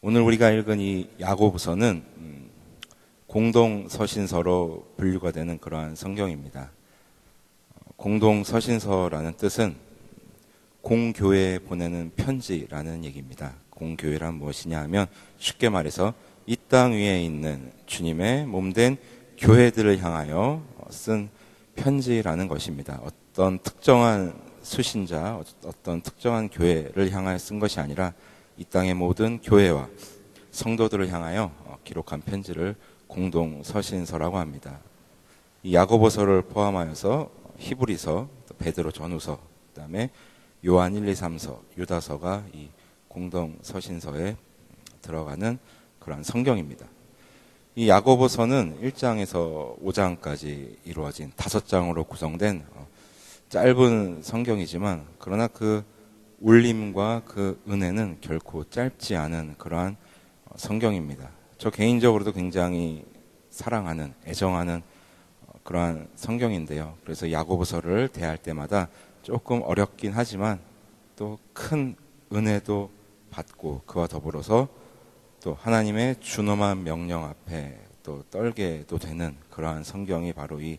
오늘 우리가 읽은 이 야고보서는 음, 공동 서신서로 분류가 되는 그러한 성경입니다. 공동 서신서라는 뜻은 공교회에 보내는 편지라는 얘기입니다. 공교회란 무엇이냐 하면 쉽게 말해서 이 땅 위에 있는 주님의 몸된 교회들을 향하여 쓴 편지라는 것입니다. 어떤 특정한 수신자, 어떤 특정한 교회를 향하여 쓴 것이 아니라 이 땅의 모든 교회와 성도들을 향하여 기록한 편지를 공동 서신서라고 합니다. 이 야고보서를 포함하여서 히브리서, 베드로 전후서, 그다음에 요한 1, 2, 3서, 유다서가 이 공동 서신서에 들어가는 그러한 성경입니다. 이 야고보서는 1장에서 5장까지 이루어진 다섯 장으로 구성된 어, 짧은 성경이지만 그러나 그 울림과 그 은혜는 결코 짧지 않은 그러한 어, 성경입니다. 저 개인적으로도 굉장히 사랑하는 애정하는 어, 그러한 성경인데요. 그래서 야고보서를 대할 때마다 조금 어렵긴 하지만 또 큰 은혜도 받고 그와 더불어서 또 하나님의 준엄한 명령 앞에 또 떨게도 되는 그러한 성경이 바로 이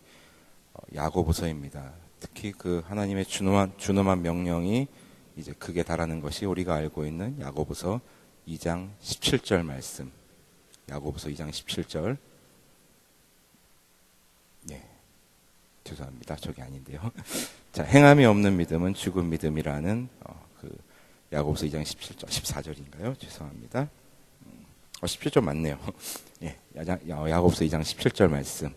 어, 야고보서입니다. 특히 그 하나님의 준엄한 준엄한 명령이 이제 극에 달하는 것이 우리가 알고 있는 야고보서 2장 17절 말씀. 야고보서 2장 17절. 네. 죄송합니다. 저기 아닌데요. 자, 행함이 없는 믿음은 죽은 믿음이라는 어, 그 야고보서 2장 17절, 14절인가요? 죄송합니다. 어, 17절 맞네요. 예, 야고보서 2장 17절 말씀.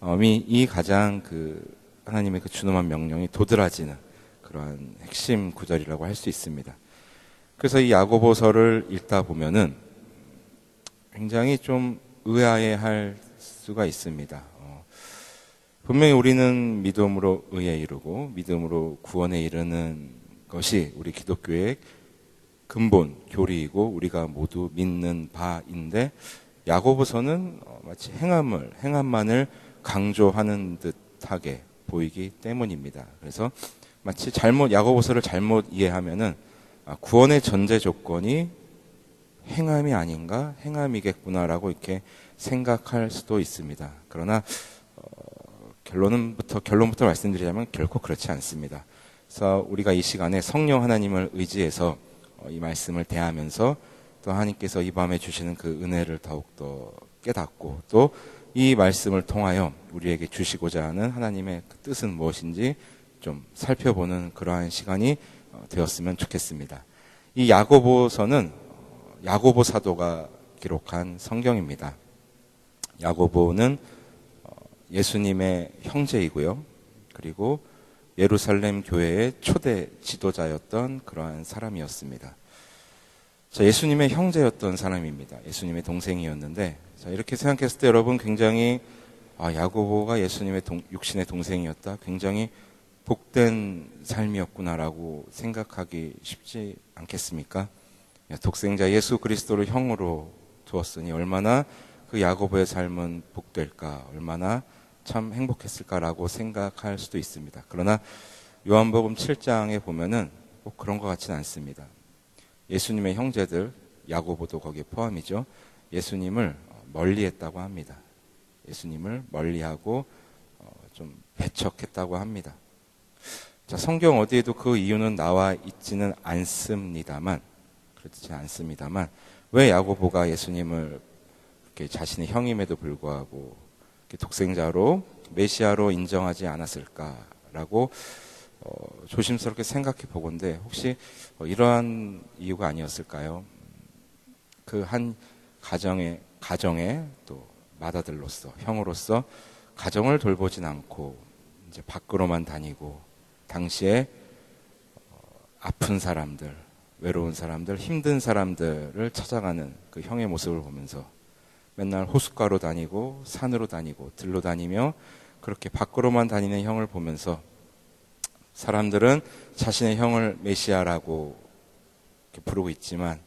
어, 이, 이 가장 그 하나님의 그 준엄한 명령이 도드라지는 그러한 핵심 구절이라고 할 수 있습니다. 그래서 이 야고보서를 읽다 보면은 굉장히 좀 의아해 할 수가 있습니다. 어, 분명히 우리는 믿음으로 의에 이르고 믿음으로 구원에 이르는 것이 우리 기독교의 근본 교리이고 우리가 모두 믿는 바인데 야고보서는 어, 마치 행함을 행함만을 강조하는 듯하게 보이기 때문입니다. 그래서 마치 잘못 야고보서를 잘못 이해하면은 아, 구원의 전제 조건이 행함이 아닌가 행함이겠구나라고 이렇게 생각할 수도 있습니다. 그러나 어, 결론부터 결론부터 말씀드리자면 결코 그렇지 않습니다. 그래서 우리가 이 시간에 성령 하나님을 의지해서 어, 이 말씀을 대하면서 또 하나님께서 이 밤에 주시는 그 은혜를 더욱더 깨닫고 또 이 말씀을 통하여 우리에게 주시고자 하는 하나님의 그 뜻은 무엇인지 좀 살펴보는 그러한 시간이 어, 되었으면 좋겠습니다. 이 야고보서는 어, 야고보 사도가 기록한 성경입니다. 야고보는 예수님의 형제이고요. 그리고 예루살렘 교회의 초대 지도자였던 그러한 사람이었습니다. 자, 예수님의 형제였던 사람입니다. 예수님의 동생이었는데, 자, 이렇게 생각했을 때 여러분 굉장히, 아, 야고보가 예수님의 동, 육신의 동생이었다. 굉장히 복된 삶이었구나라고 생각하기 쉽지 않겠습니까? 독생자 예수 그리스도를 형으로 두었으니 얼마나 그 야고보의 삶은 복될까, 얼마나 참 행복했을까라고 생각할 수도 있습니다. 그러나 요한복음 7장에 보면은 꼭 그런 것 같지는 않습니다. 예수님의 형제들 야고보도 거기에 포함이죠. 예수님을 멀리했다고 합니다. 예수님을 멀리하고 어, 좀 배척했다고 합니다. 자, 성경 어디에도 그 이유는 나와 있지는 않습니다만, 그렇지 않습니다만, 왜 야고보가 예수님을 이렇게 자신의 형임에도 불구하고 독생자로 메시아로 인정하지 않았을까라고 어, 조심스럽게 생각해 보건데 혹시 어, 이러한 이유가 아니었을까요? 그 한 가정의 가정의 또 마다들로서 형으로서 가정을 돌보진 않고 이제 밖으로만 다니고 당시에 어, 아픈 사람들, 외로운 사람들, 힘든 사람들을 찾아가는 그 형의 모습을 보면서 맨날 호숫가로 다니고 산으로 다니고 들로 다니며 그렇게 밖으로만 다니는 형을 보면서 사람들은 자신의 형을 메시아라고 부르고 있지만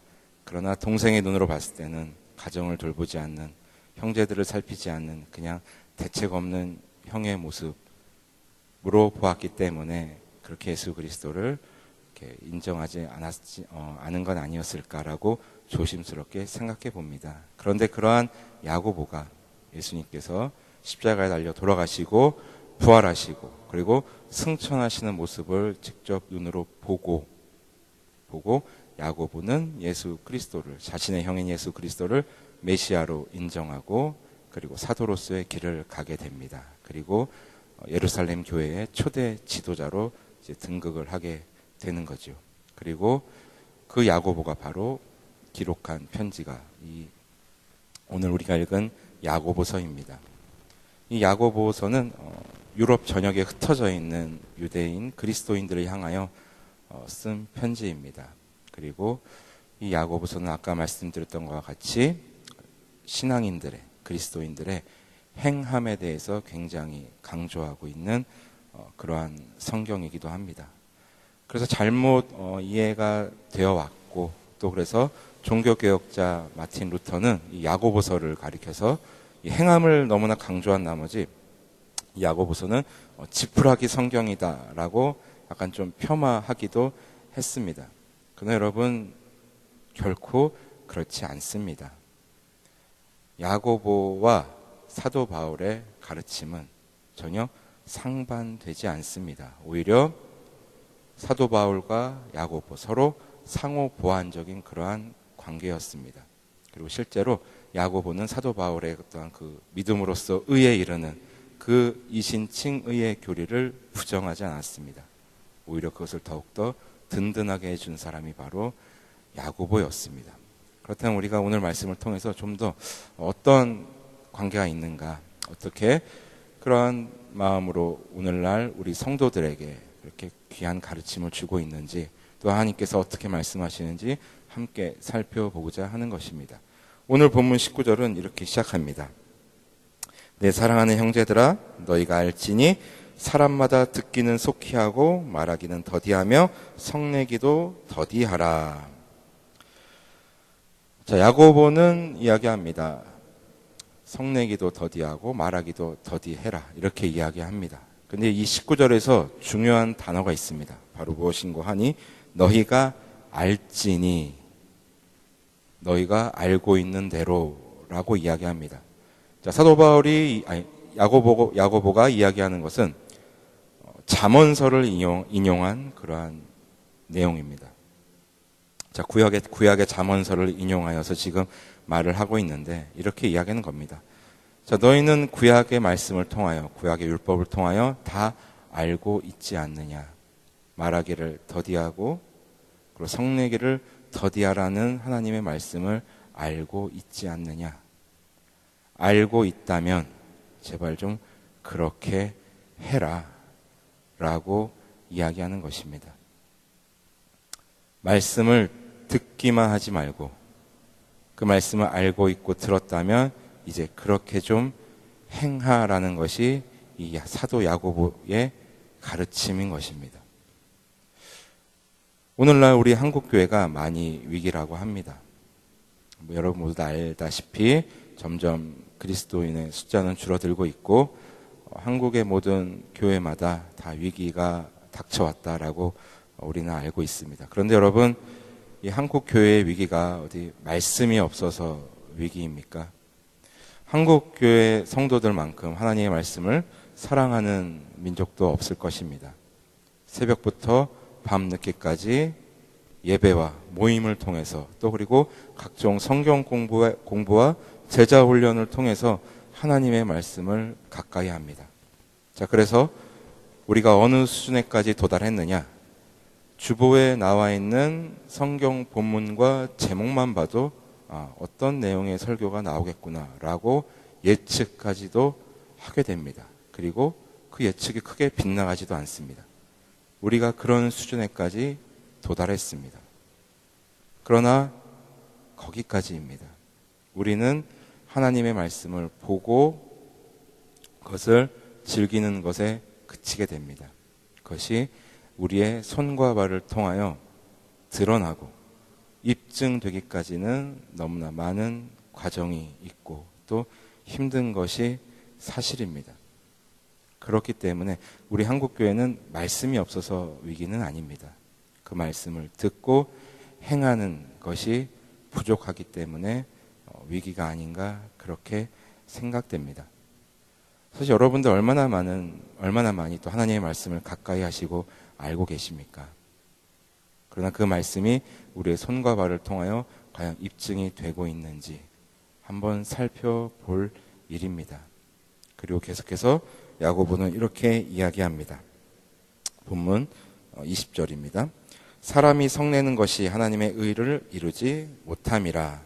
그러나 동생의 눈으로 봤을 때는 가정을 돌보지 않는 형제들을 살피지 않는 그냥 대책 없는 형의 모습으로 보았기 때문에 그렇게 예수 그리스도를 인정하지 않았지 어, 않은 건 아니었을까라고 조심스럽게 생각해 봅니다. 그런데 그러한 야고보가 예수님께서 십자가에 달려 돌아가시고 부활하시고 그리고 승천하시는 모습을 직접 눈으로 보고 보고 야고보는 예수 그리스도를 자신의 형인 예수 그리스도를 메시아로 인정하고 그리고 사도로서의 길을 가게 됩니다. 그리고 예루살렘 교회의 초대 지도자로 등극을 하게 되는 거죠. 그리고 그 야고보가 바로 기록한 편지가 이 오늘 우리가 읽은 야고보서입니다. 이 야고보서는 어, 유럽 전역에 흩어져 있는 유대인 그리스도인들을 향하여 어, 쓴 편지입니다. 그리고 이 야고보서는 아까 말씀드렸던 것과 같이 신앙인들의 그리스도인들의 행함에 대해서 굉장히 강조하고 있는 어, 그러한 성경이기도 합니다. 그래서 잘못 어, 이해가 되어 왔고 또 그래서 종교개혁자 마틴 루터는 이 야고보서를 가리켜서 이 행함을 너무나 강조한 나머지 이 야고보서는 어, 지푸라기 성경이다라고 약간 좀 폄하하기도 했습니다. 그러나 여러분 결코 그렇지 않습니다. 야고보와 사도 바울의 가르침은 전혀 상반되지 않습니다. 오히려 사도 바울과 야고보 서로 상호 보완적인 그러한 관계였습니다. 그리고 실제로 야고보는 사도 바울의 어떠한 그 믿음으로써 의에 이르는 그 이신칭의의 교리를 부정하지 않았습니다. 오히려 그것을 더욱더 든든하게 해준 사람이 바로 야고보였습니다. 그렇다면 우리가 오늘 말씀을 통해서 좀 더 어떤 관계가 있는가, 어떻게 그러한 마음으로 오늘날 우리 성도들에게 그렇게 귀한 가르침을 주고 있는지 또 하나님께서 어떻게 말씀하시는지 함께 살펴보고자 하는 것입니다. 오늘 본문 19절은 이렇게 시작합니다. 내 사랑하는 형제들아 너희가 알지니 사람마다 듣기는 속히 하고 말하기는 더디하며 성내기도 더디하라. 자, 야고보는 이야기합니다. 성내기도 더디하고 말하기도 더디해라. 이렇게 이야기합니다. 근데 이 19절에서 중요한 단어가 있습니다. 바로 무엇인고 하니 너희가 알지니 너희가 알고 있는 대로라고 이야기합니다. 자, 사도 바울이 아니, 야고보 야고보가 이야기하는 것은 잠언서를 인용, 인용한 그러한 내용입니다. 자, 구약의 구약의 잠언서를 인용하여서 지금 말을 하고 있는데 이렇게 이야기하는 겁니다. 자, 너희는 구약의 말씀을 통하여, 구약의 율법을 통하여 다 알고 있지 않느냐. 말하기를 더디하고, 그리고 성내기를 더디하라는 하나님의 말씀을 알고 있지 않느냐. 알고 있다면, 제발 좀 그렇게 해라. 라고 이야기하는 것입니다. 말씀을 듣기만 하지 말고, 그 말씀을 알고 있고 들었다면, 이제 그렇게 좀 행하라는 것이 이 사도 야고보의 가르침인 것입니다. 오늘날 우리 한국 교회가 많이 위기라고 합니다. 뭐 여러분 모두 다 알다시피 점점 그리스도인의 숫자는 줄어들고 있고 어, 한국의 모든 교회마다 다 위기가 닥쳐왔다라고 우리는 알고 있습니다. 그런데 여러분 이 한국 교회의 위기가 어디 말씀이 없어서 위기입니까? 한국 교회 성도들만큼 하나님의 말씀을 사랑하는 민족도 없을 것입니다. 새벽부터 밤 늦게까지 예배와 모임을 통해서 또 그리고 각종 성경 공부와, 공부와 제자 훈련을 통해서 하나님의 말씀을 가까이 합니다. 자, 그래서 우리가 어느 수준에까지 도달했느냐? 주보에 나와 있는 성경 본문과 제목만 봐도 아, 어떤 내용의 설교가 나오겠구나라고 예측까지도 하게 됩니다. 그리고 그 예측이 크게 빗나가지도 않습니다. 우리가 그런 수준에까지 도달했습니다. 그러나 거기까지입니다. 우리는 하나님의 말씀을 보고 그것을 즐기는 것에 그치게 됩니다. 그것이 우리의 손과 발을 통하여 드러나고 입증되기까지는 너무나 많은 과정이 있고 또 힘든 것이 사실입니다. 그렇기 때문에 우리 한국교회는 말씀이 없어서 위기는 아닙니다. 그 말씀을 듣고 행하는 것이 부족하기 때문에 어, 위기가 아닌가 그렇게 생각됩니다. 사실 여러분들 얼마나 많은 얼마나 많이 또 하나님의 말씀을 가까이 하시고 알고 계십니까? 그러나 그 말씀이 우리의 손과 발을 통하여 과연 입증이 되고 있는지 한번 살펴볼 일입니다. 그리고 계속해서 야고보는 이렇게 이야기합니다. 본문 20절입니다. 어, 사람이 성내는 것이 하나님의 의를 이루지 못함이라.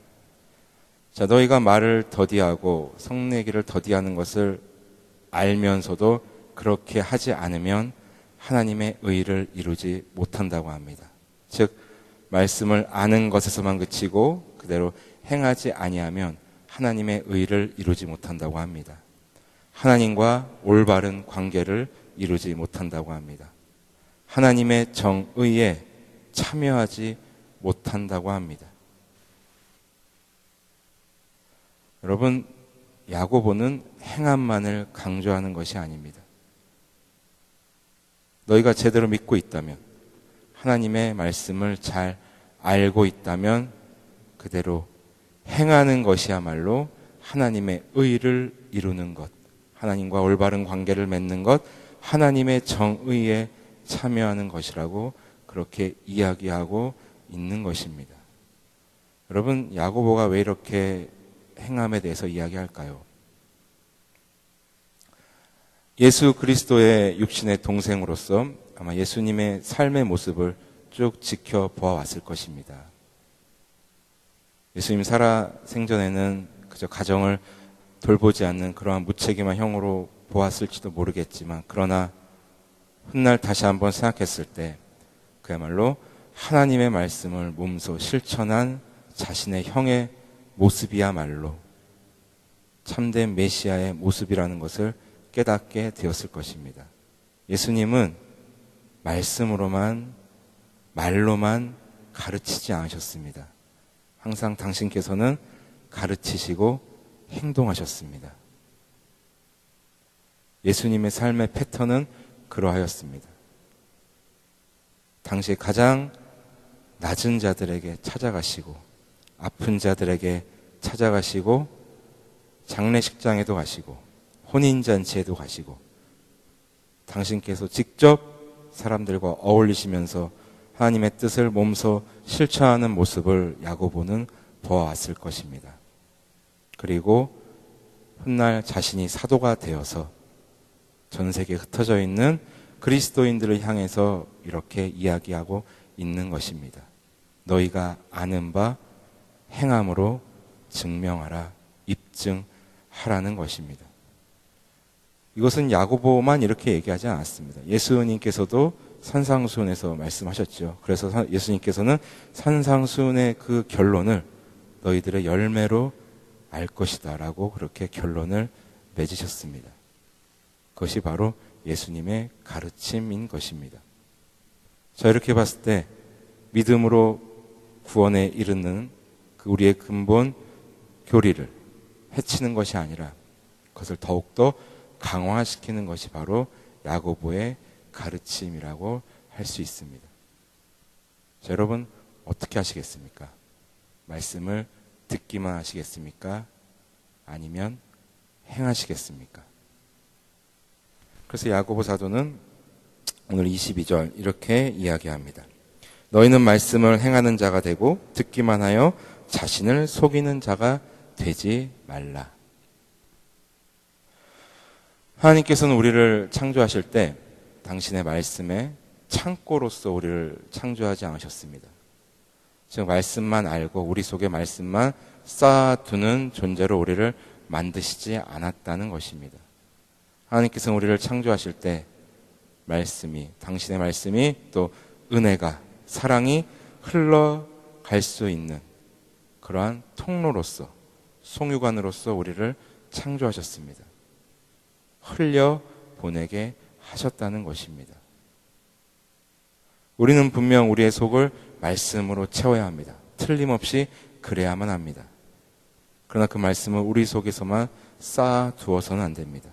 자, 너희가 말을 더디하고 성내기를 더디하는 것을 알면서도 그렇게 하지 않으면 하나님의 의를 이루지 못한다고 합니다. 즉 말씀을 아는 것에서만 그치고 그대로 행하지 아니하면 하나님의 의를 이루지 못한다고 합니다. 하나님과 올바른 관계를 이루지 못한다고 합니다. 하나님의 정의에 참여하지 못한다고 합니다. 여러분, 야고보는 행함만을 강조하는 것이 아닙니다. 너희가 제대로 믿고 있다면, 하나님의 말씀을 잘 알고 있다면, 그대로 행하는 것이야말로 하나님의 의를 이루는 것, 하나님과 올바른 관계를 맺는 것, 하나님의 정의에 참여하는 것이라고 그렇게 이야기하고 있는 것입니다. 여러분, 야고보가 왜 이렇게 행함에 대해서 이야기할까요? 예수 그리스도의 육신의 동생으로서 아마 예수님의 삶의 모습을 쭉 지켜보아왔을 것입니다. 예수님 살아 생전에는 그저 가정을 돌보지 않는 그러한 무책임한 형으로 보았을지도 모르겠지만 그러나 훗날 다시 한번 생각했을 때 그야말로 하나님의 말씀을 몸소 실천한 자신의 형의 모습이야말로 참된 메시아의 모습이라는 것을 깨닫게 되었을 것입니다. 예수님은 말씀으로만, 말로만 가르치지 않으셨습니다. 항상 당신께서는 가르치시고 행동하셨습니다. 예수님의 삶의 패턴은 그러하였습니다. 당시 가장 낮은 자들에게 찾아가시고 아픈 자들에게 찾아가시고 장례식장에도 가시고 혼인잔치에도 가시고 당신께서 직접 사람들과 어울리시면서 하나님의 뜻을 몸소 실천하는 모습을 야고보는 보아왔을 것입니다. 그리고 훗날 자신이 사도가 되어서 전 세계에 흩어져 있는 그리스도인들을 향해서 이렇게 이야기하고 있는 것입니다. 너희가 아는 바 행함으로 증명하라, 입증하라는 것입니다. 이것은 야고보만 이렇게 얘기하지 않았습니다. 예수님께서도 산상수훈에서 말씀하셨죠. 그래서 예수님께서는 산상수훈의 그 결론을 너희들의 열매로 알 것이다라고 그렇게 결론을 맺으셨습니다. 그것이 바로 예수님의 가르침인 것입니다. 자, 이렇게 봤을 때 믿음으로 구원에 이르는 그 우리의 근본 교리를 해치는 것이 아니라 그것을 더욱더 강화시키는 것이 바로 야고보의 가르침이라고 할 수 있습니다. 자, 여러분 어떻게 하시겠습니까? 말씀을 듣기만 하시겠습니까? 아니면 행하시겠습니까? 그래서 야고보 사도는 오늘 22절 이렇게 이야기합니다. 너희는 말씀을 행하는 자가 되고 듣기만 하여 자신을 속이는 자가 되지 말라. 하나님께서는 우리를 창조하실 때 당신의 말씀에 창고로서 우리를 창조하지 않으셨습니다. 즉 말씀만 알고 우리 속에 말씀만 쌓아두는 존재로 우리를 만드시지 않았다는 것입니다. 하나님께서 우리를 창조하실 때 말씀이 당신의 말씀이 또 은혜가 사랑이 흘러갈 수 있는 그러한 통로로서 송유관으로서 우리를 창조하셨습니다. 흘려 보내게 하셨다는 것입니다. 우리는 분명 우리의 속을 말씀으로 채워야 합니다. 틀림없이 그래야만 합니다. 그러나 그 말씀을 우리 속에서만 쌓아 두어서는 안 됩니다.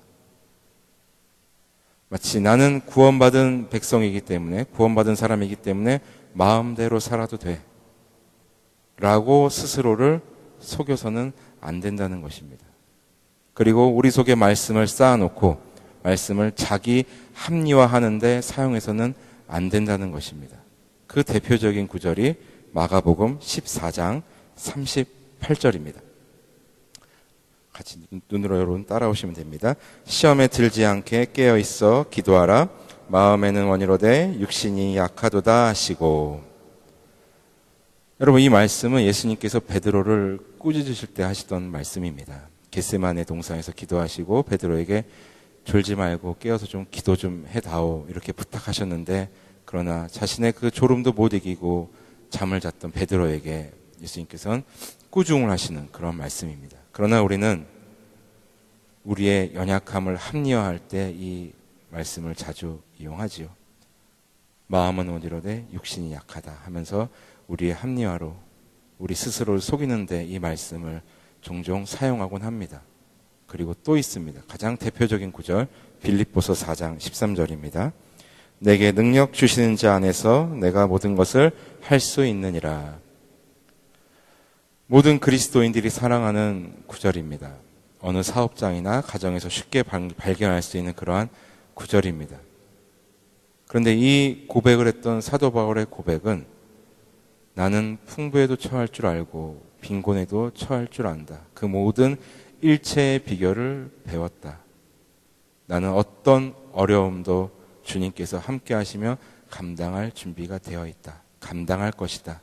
마치 나는 구원받은 백성이기 때문에, 구원받은 사람이기 때문에 마음대로 살아도 돼. 라고 스스로를 속여서는 안 된다는 것입니다. 그리고 우리 속에 말씀을 쌓아놓고 말씀을 자기 합리화하는데 사용해서는 안 된다는 것입니다. 그 대표적인 구절이 마가복음 14장 38절입니다. 같이 눈으로 여러분 따라오시면 됩니다. 시험에 들지 않게 깨어 있어 기도하라. 마음에는 원이로되 육신이 약하도다 하시고 여러분 이 말씀은 예수님께서 베드로를 꾸짖으실 때 하시던 말씀입니다. 겟세만의 동산에서 기도하시고 베드로에게 졸지 말고 깨어서 좀 기도 좀 해다오 이렇게 부탁하셨는데 그러나 자신의 그 졸음도 못 이기고 잠을 잤던 베드로에게 예수님께서는 꾸중을 하시는 그런 말씀입니다. 그러나 우리는 우리의 연약함을 합리화할 때 이 말씀을 자주 이용하지요. 마음은 어디로되 육신이 약하다 하면서 우리의 합리화로 우리 스스로를 속이는데 이 말씀을 종종 사용하곤 합니다. 그리고 또 있습니다. 가장 대표적인 구절 빌립보서 4장 13절입니다. 내게 능력 주시는 자 안에서 내가 모든 것을 할 수 있느니라. 모든 그리스도인들이 사랑하는 구절입니다. 어느 사업장이나 가정에서 쉽게 발견할 수 있는 그러한 구절입니다. 그런데 이 고백을 했던 사도 바울의 고백은 나는 풍부에도 처할 줄 알고 빈곤에도 처할 줄 안다. 그 모든 일체의 비결을 배웠다. 나는 어떤 어려움도 주님께서 함께 하시며 감당할 준비가 되어 있다. 감당할 것이다.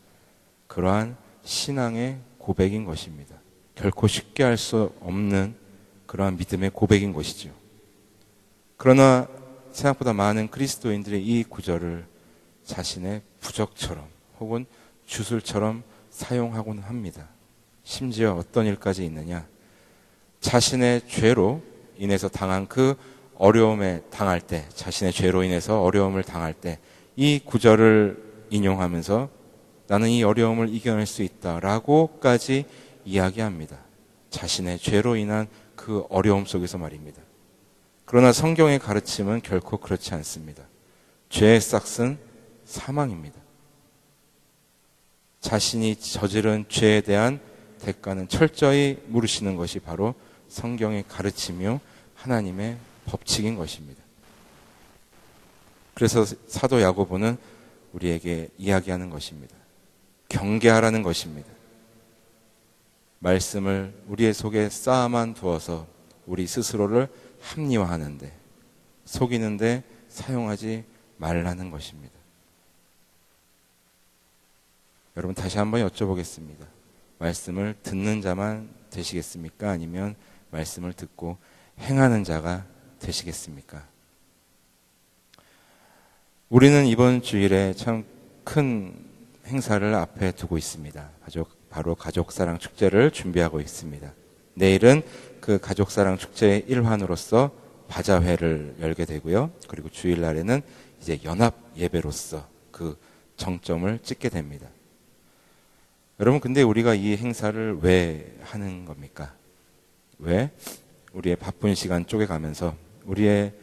그러한 신앙의 고백인 것입니다. 결코 쉽게 할 수 없는 그러한 믿음의 고백인 것이죠. 그러나 생각보다 많은 그리스도인들이 이 구절을 자신의 부적처럼 혹은 주술처럼 사용하곤 합니다. 심지어 어떤 일까지 있느냐? 자신의 죄로 인해서 당한 그 어려움에 당할 때, 자신의 죄로 인해서 어려움을 당할 때, 이 구절을 인용하면서 나는 이 어려움을 이겨낼 수 있다라고까지 이야기합니다. 자신의 죄로 인한 그 어려움 속에서 말입니다. 그러나 성경의 가르침은 결코 그렇지 않습니다. 죄의 싹은 사망입니다. 자신이 저지른 죄에 대한 대가는 철저히 물으시는 것이 바로 성경의 가르침이요 하나님의 법칙인 것입니다. 그래서 사도 야고보는 우리에게 이야기하는 것입니다. 경계하라는 것입니다. 말씀을 우리의 속에 쌓아만 두어서 우리 스스로를 합리화하는데 속이는데 사용하지 말라는 것입니다. 여러분 다시 한번 여쭤보겠습니다. 말씀을 듣는 자만 되시겠습니까? 아니면 말씀을 듣고 행하는 자가 되시겠습니까? 우리는 이번 주일에 참 큰 행사를 앞에 두고 있습니다. 바로 가족사랑 축제를 준비하고 있습니다. 내일은 그 가족사랑 축제의 일환으로서 바자회를 열게 되고요. 그리고 주일날에는 이제 연합 예배로서 그 정점을 찍게 됩니다. 여러분, 근데 우리가 이 행사를 왜 하는 겁니까? 왜? 우리의 바쁜 시간 쪼개가면서 우리의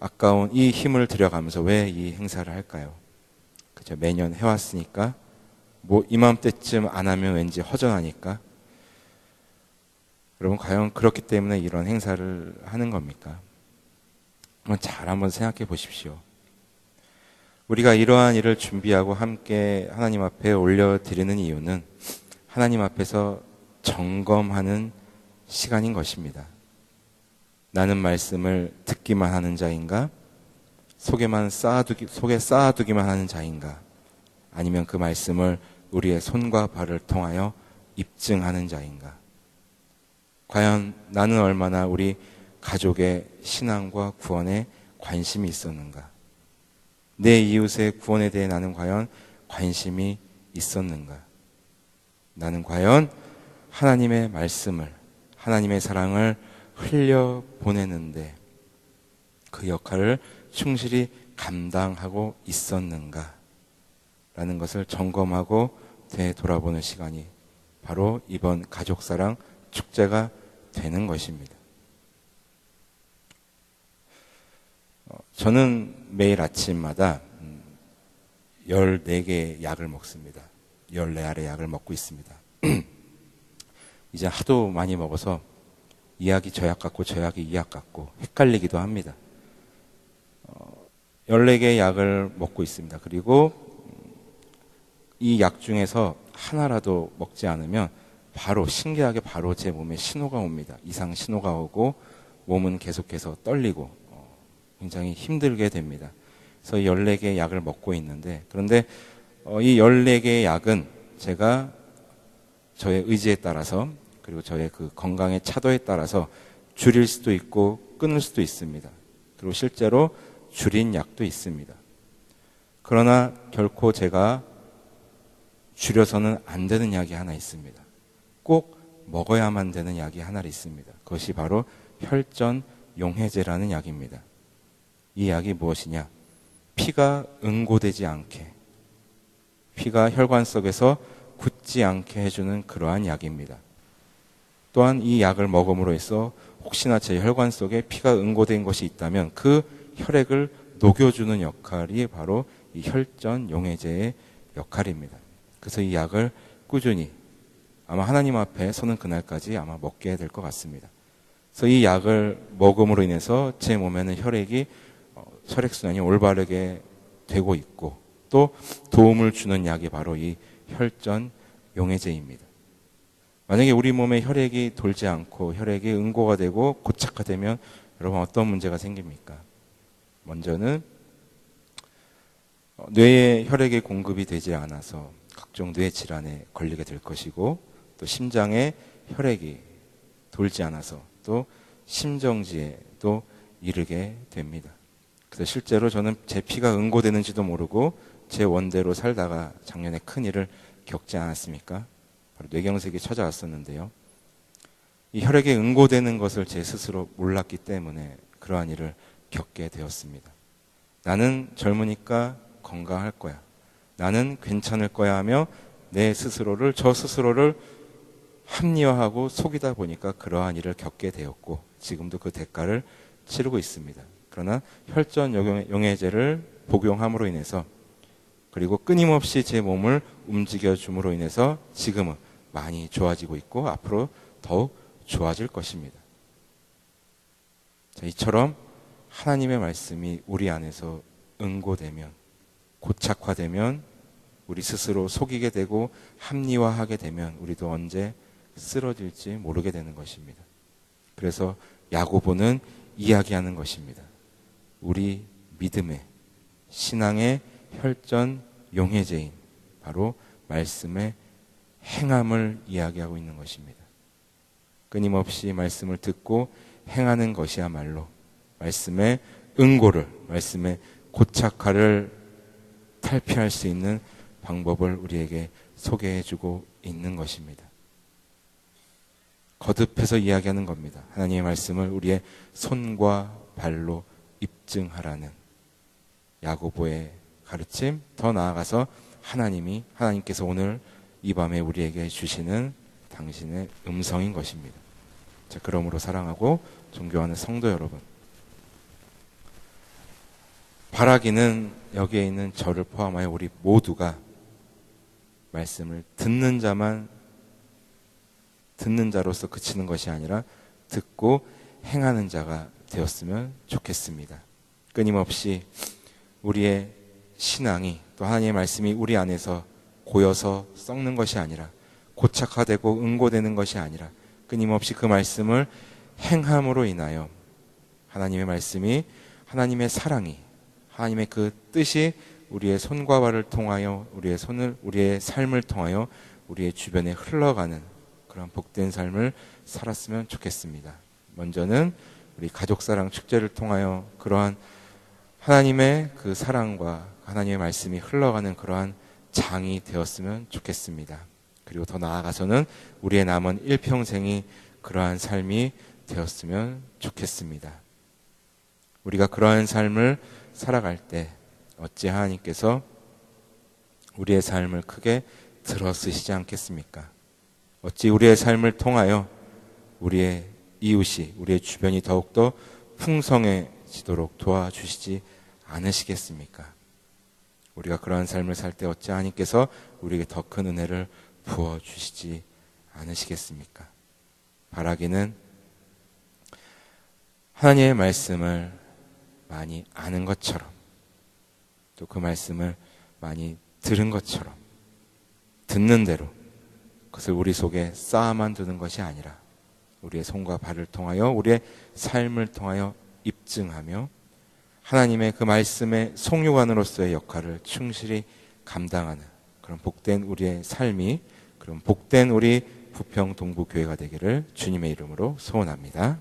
아까운 이 힘을 들여가면서 왜 이 행사를 할까요? 그죠? 매년 해왔으니까 뭐 이맘때쯤 안 하면 왠지 허전하니까 여러분 과연 그렇기 때문에 이런 행사를 하는 겁니까? 한번 잘 한번 생각해 보십시오. 우리가 이러한 일을 준비하고 함께 하나님 앞에 올려드리는 이유는 하나님 앞에서 점검하는 시간인 것입니다. 나는 말씀을 듣기만 하는 자인가? 속에만 쌓아두기, 속에 쌓아두기만 하는 자인가? 아니면 그 말씀을 우리의 손과 발을 통하여 입증하는 자인가? 과연 나는 얼마나 우리 가족의 신앙과 구원에 관심이 있었는가? 내 이웃의 구원에 대해 나는 과연 관심이 있었는가? 나는 과연 하나님의 말씀을, 하나님의 사랑을 흘려 보내는데 그 역할을 충실히 감당하고 있었는가? 라는 것을 점검하고 되돌아보는 시간이 바로 이번 가족사랑 축제가 되는 것입니다. 저는 매일 아침마다 음, 14개의 약을 먹습니다. 14알의 약을 먹고 있습니다. 이제 하도 많이 먹어서 이 약이 저 약 같고 저 약이 이 약 같고 헷갈리기도 합니다. 14개의 약을 먹고 있습니다. 그리고 이 약 중에서 하나라도 먹지 않으면 바로 신기하게 바로 제 몸에 신호가 옵니다. 이상 신호가 오고 몸은 계속해서 떨리고 어, 굉장히 힘들게 됩니다. 그래서 14개의 약을 먹고 있는데 그런데 어, 이 14개의 약은 제가 저의 의지에 따라서 그리고 저의 그 건강의 차도에 따라서 줄일 수도 있고 끊을 수도 있습니다. 그리고 실제로 줄인 약도 있습니다. 그러나 결코 제가 줄여서는 안 되는 약이 하나 있습니다. 꼭 먹어야만 되는 약이 하나 있습니다. 그것이 바로 혈전 용해제라는 약입니다. 이 약이 무엇이냐? 피가 응고되지 않게, 피가 혈관 속에서 굳지 않게 해주는 그러한 약입니다. 또한 이 약을 먹음으로 해서 혹시나 제 혈관 속에 피가 응고된 것이 있다면 그 혈액을 녹여주는 역할이 바로 이 혈전 용해제의 역할입니다. 그래서 이 약을 꾸준히 아마 하나님 앞에 서는 그날까지 아마 먹게 될 것 같습니다. 그래서 이 약을 먹음으로 인해서 제 몸에는 혈액이 어, 혈액순환이 올바르게 되고 있고 또 도움을 주는 약이 바로 이 혈전 용해제입니다. 만약에 우리 몸에 혈액이 돌지 않고 혈액이 응고가 되고 고착화되면 여러분 어떤 문제가 생깁니까? 먼저는 어, 뇌에 혈액의 공급이 되지 않아서 각종 뇌 질환에 걸리게 될 것이고 또 심장에 혈액이 돌지 않아서 또 심정지에도 이르게 됩니다. 그래서 실제로 저는 제 피가 응고되는지도 모르고 제 원대로 살다가 작년에 큰 일을 겪지 않았습니까? 바로 뇌경색이 찾아왔었는데요. 이 혈액에 응고되는 것을 제 스스로 몰랐기 때문에 그러한 일을 겪게 되었습니다. 나는 젊으니까 건강할 거야. 나는 괜찮을 거야 하며 내 스스로를, 저 스스로를 합리화하고 속이다 보니까 그러한 일을 겪게 되었고, 지금도 그 대가를 치르고 있습니다. 그러나 혈전 용해제를 복용함으로 인해서 그리고 끊임없이 제 몸을 움직여 줌으로 인해서 지금은 많이 좋아지고 있고 앞으로 더욱 좋아질 것입니다. 자, 이처럼 하나님의 말씀이 우리 안에서 응고되면 고착화되면 우리 스스로 속이게 되고 합리화하게 되면 우리도 언제 쓰러질지 모르게 되는 것입니다. 그래서 야고보는 이야기하는 것입니다. 우리 믿음의 신앙의 혈전 용해제인 바로 말씀의 행함을 이야기하고 있는 것입니다. 끊임없이 말씀을 듣고 행하는 것이야말로 말씀의 응고를, 말씀의 고착화를 탈피할 수 있는 방법을 우리에게 소개해 주고 있는 것입니다. 거듭해서 이야기하는 겁니다. 하나님의 말씀을 우리의 손과 발로 입증하라는 야고보의 가르침, 더 나아가서 하나님이, 하나님께서 오늘 이 밤에 우리에게 주시는 당신의 음성인 것입니다. 자, 그러므로 사랑하고 존경하는 성도 여러분. 바라기는 여기에 있는 저를 포함하여 우리 모두가 말씀을 듣는 자만 듣는 자로서 그치는 것이 아니라 듣고 행하는 자가 되었으면 좋겠습니다. 끊임없이 우리의 신앙이 또 하나님의 말씀이 우리 안에서 고여서 썩는 것이 아니라 고착화되고 응고되는 것이 아니라 끊임없이 그 말씀을 행함으로 인하여 하나님의 말씀이 하나님의 사랑이 하나님의 그 뜻이 우리의 손과 발을 통하여 우리의 손을 우리의 삶을 통하여 우리의 주변에 흘러가는 그런 복된 삶을 살았으면 좋겠습니다. 먼저는 우리 가족사랑 축제를 통하여 그러한 하나님의 그 사랑과 하나님의 말씀이 흘러가는 그러한 장이 되었으면 좋겠습니다. 그리고 더 나아가서는 우리의 남은 일평생이 그러한 삶이 되었으면 좋겠습니다. 우리가 그러한 삶을 살아갈 때 어찌 하나님께서 우리의 삶을 크게 들어쓰시지 않겠습니까? 어찌 우리의 삶을 통하여 우리의 이웃이, 우리의 주변이 더욱더 풍성해지도록 도와주시지 않으시겠습니까? 우리가 그러한 삶을 살 때 어찌 하나님께서 우리에게 더 큰 은혜를 부어 주시지 않으시겠습니까? 바라기는 하나님의 말씀을 많이 아는 것처럼 또 그 말씀을 많이 들은 것처럼 듣는 대로 그것을 우리 속에 쌓아만 두는 것이 아니라 우리의 손과 발을 통하여 우리의 삶을 통하여 입증하며 하나님의 그 말씀의 송유관으로서의 역할을 충실히 감당하는 그런 복된 우리의 삶이 그런 복된 우리 부평 동부 교회가 되기를 주님의 이름으로 소원합니다.